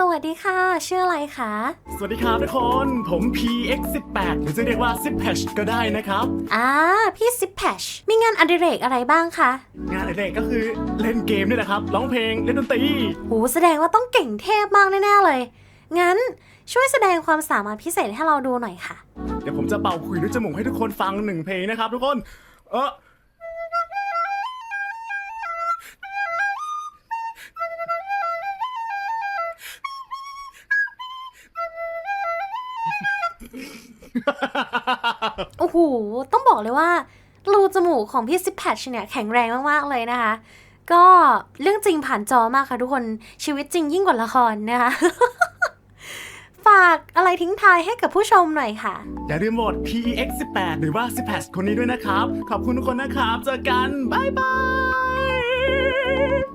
สวัสดีค่ะ ชื่ออะไรคะ สวัสดีครับทุกคน ผม PX18 หรือจะเรียกว่า z i p p a t c h ก็ได้นะครับ อ่า พี่ซิปแพชมีงานอดิเรกอะไรบ้างคะงานอดิเรกก็คือเล่นเกมนี่แหละครับ ร้องเพลง เล่นดนตรี โหแสดงว่าต้องเก่งเทพมากแน่ๆเลย งั้นช่วยแสดงความสามารถพิเศษให้เราดูหน่อยค่ะ เดี๋ยวผมจะเป่าคุยด้วยจมูกให้ทุกคนฟังหนึ่งเพลงนะครับทุกคน เออ โอ้โห ต้องบอกเลยว่ารูจมูกของพี่ซิปแพชเนี่ยแข็งแรงมาก ๆ เลยนะคะ ก็เรื่องจริงผ่านจอมากค่ะทุกคนชีวิตจริงยิ่งกว่าละครนะคะ ฝากอะไรทิ้งท้ายให้กับผู้ชมหน่อยค่ะ อย่าลืมโหวต PX18 หรือว่า z i p p a t c h คนนี้ด้วยนะครับ ขอบคุณทุกคนนะครับ เจอกัน บ๊ายบาย